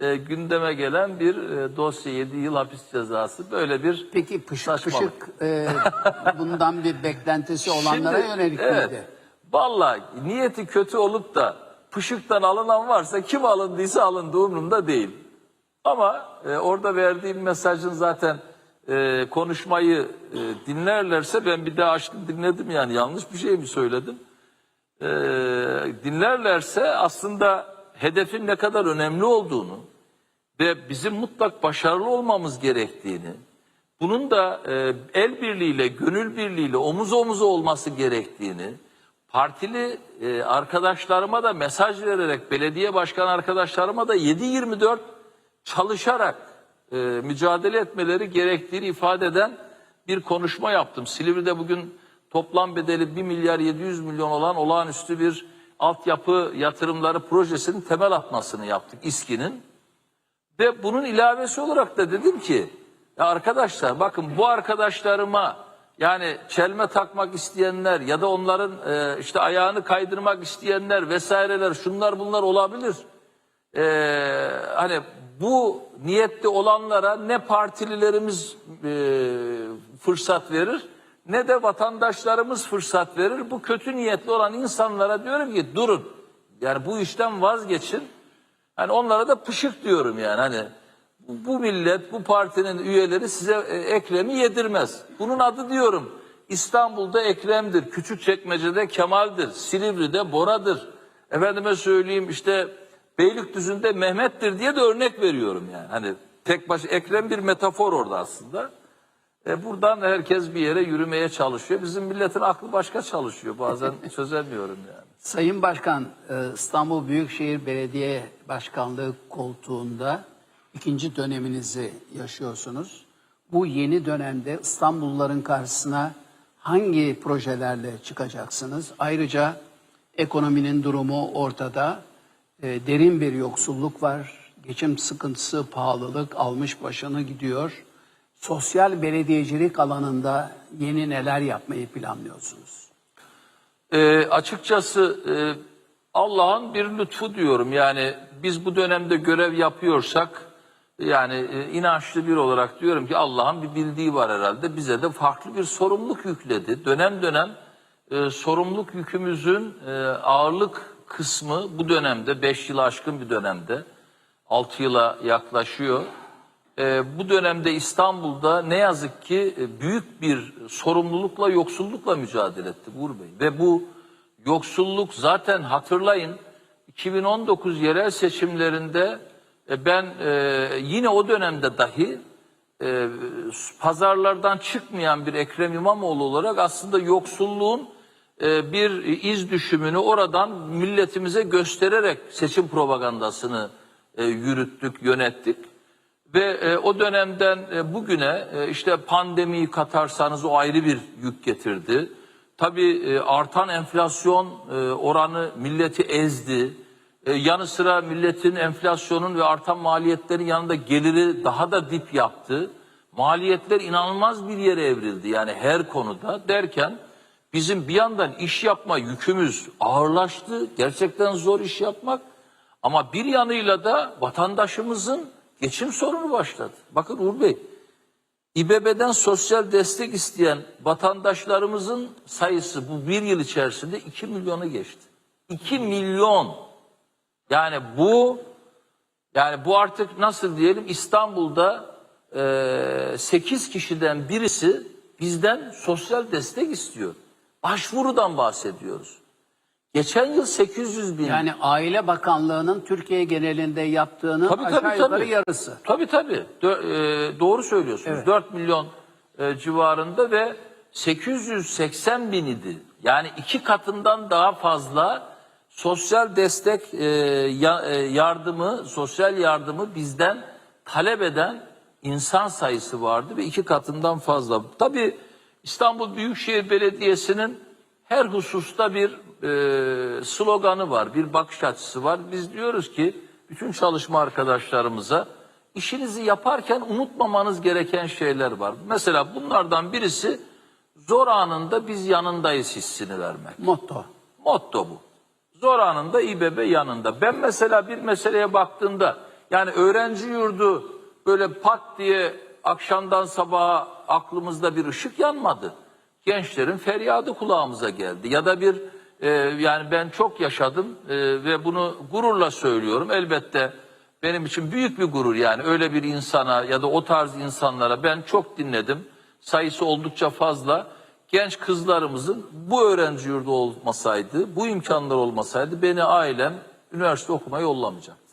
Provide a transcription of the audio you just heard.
e, gündeme gelen bir e, dosya 7 yıl hapis cezası. Böyle bir Peki pışık Saçmalık. pışık e, bundan bir beklentisi olanlara Şimdi, yönelik evet, miydi? Vallahi niyeti kötü olup da pışıktan alınan varsa kim alındıysa alındı umurumda değil. Ama e, orada verdiğim mesajın zaten e, konuşmayı e, dinlerlerse ben bir daha açtım dinledim yani yanlış bir şey mi söyledim? E, dinlerlerse aslında hedefin ne kadar önemli olduğunu ve bizim mutlak başarılı olmamız gerektiğini, bunun da e, el birliğiyle, gönül birliğiyle omuz omuza olması gerektiğini, partili e, arkadaşlarıma da mesaj vererek, belediye başkan arkadaşlarıma da 7-24 çalışarak e, mücadele etmeleri gerektiğini ifade eden bir konuşma yaptım. Silivri'de bugün toplam bedeli 1 milyar 700 milyon olan olağanüstü bir altyapı yatırımları projesinin temel atmasını yaptık İSKİ'nin. Ve bunun ilavesi olarak da dedim ki ya arkadaşlar bakın bu arkadaşlarıma yani çelme takmak isteyenler ya da onların e, işte ayağını kaydırmak isteyenler vesaireler şunlar bunlar olabilir. E, hani bu niyette olanlara ne partililerimiz e, fırsat verir ne de vatandaşlarımız fırsat verir. Bu kötü niyetli olan insanlara diyorum ki durun. Yani bu işten vazgeçin. Hani onlara da pışık diyorum yani hani bu, millet bu partinin üyeleri size e, Ekrem'i yedirmez. Bunun adı diyorum İstanbul'da Ekrem'dir, Küçükçekmece'de Kemal'dir, Silivri'de Bora'dır. Efendime söyleyeyim işte Beylikdüzü'nde Mehmet'tir diye de örnek veriyorum yani. Hani tek baş Ekrem bir metafor orada aslında. E buradan herkes bir yere yürümeye çalışıyor. Bizim milletin aklı başka çalışıyor. Bazen çözemiyorum yani. Sayın Başkan, e, İstanbul Büyükşehir Belediye Başkanlığı koltuğunda ikinci döneminizi yaşıyorsunuz. Bu yeni dönemde İstanbulluların karşısına hangi projelerle çıkacaksınız? Ayrıca ekonominin durumu ortada. E, Derin bir yoksulluk var. Geçim sıkıntısı, pahalılık almış başını gidiyor. Sosyal belediyecilik alanında yeni neler yapmayı planlıyorsunuz? E, açıkçası e, Allah'ın bir lütfu diyorum. Yani biz bu dönemde görev yapıyorsak yani e, inançlı bir olarak diyorum ki Allah'ın bir bildiği var herhalde. Bize de farklı bir sorumluluk yükledi. Dönem dönem e, sorumluluk yükümüzün e, ağırlık kısmı bu dönemde 5 yılı aşkın bir dönemde 6 yıla yaklaşıyor. Ee, bu dönemde İstanbul'da ne yazık ki e, büyük bir sorumlulukla, yoksullukla mücadele etti Uğur Bey. Ve bu yoksulluk zaten hatırlayın 2019 yerel seçimlerinde e, ben e, yine o dönemde dahi e, pazarlardan çıkmayan bir Ekrem İmamoğlu olarak aslında yoksulluğun e, bir iz düşümünü oradan milletimize göstererek seçim propagandasını e, yürüttük, yönettik. Ve e, o dönemden e, bugüne e, işte pandemiyi katarsanız o ayrı bir yük getirdi. Tabii e, artan enflasyon e, oranı milleti ezdi. E, yanı sıra milletin enflasyonun ve artan maliyetlerin yanında geliri daha da dip yaptı. Maliyetler inanılmaz bir yere evrildi yani her konuda derken bizim bir yandan iş yapma yükümüz ağırlaştı. Gerçekten zor iş yapmak. Ama bir yanıyla da vatandaşımızın geçim sorunu başladı. Bakın Uğur Bey, İBB'den sosyal destek isteyen vatandaşlarımızın sayısı bu bir yıl içerisinde 2 milyonu geçti. 2 milyon. Yani bu yani bu artık nasıl diyelim İstanbul'da e, 8 kişiden birisi bizden sosyal destek istiyor. Başvurudan bahsediyoruz. Geçen yıl 800 bin. Yani Aile Bakanlığı'nın Türkiye genelinde yaptığının Tabii, aşağı tabii, yukarı tabii. yarısı. Tabii tabii. Dö- e, doğru söylüyorsunuz. Evet. 4 milyon e, civarında ve 880 bin idi. Yani iki katından daha fazla sosyal destek e, ya- e, yardımı, sosyal yardımı bizden talep eden insan sayısı vardı ve iki katından fazla. Tabii İstanbul Büyükşehir Belediyesi'nin her hususta bir e, sloganı var, bir bakış açısı var. Biz diyoruz ki bütün çalışma arkadaşlarımıza işinizi yaparken unutmamanız gereken şeyler var. Mesela bunlardan birisi zor anında biz yanındayız hissini vermek. Motto. Motto bu. Zor anında İBB yanında. Ben mesela bir meseleye baktığımda Yani öğrenci yurdu böyle pat diye akşamdan sabaha aklımızda bir ışık yanmadı. Gençlerin feryadı kulağımıza geldi. Ya da bir e, yani ben çok yaşadım e, ve bunu gururla söylüyorum. Elbette benim için büyük bir gurur yani öyle bir insana ya da o tarz insanlara ben çok dinledim. Sayısı oldukça fazla. Genç kızlarımızın bu öğrenci yurdu olmasaydı, bu imkanlar olmasaydı beni ailem üniversite okumaya yollamayacak.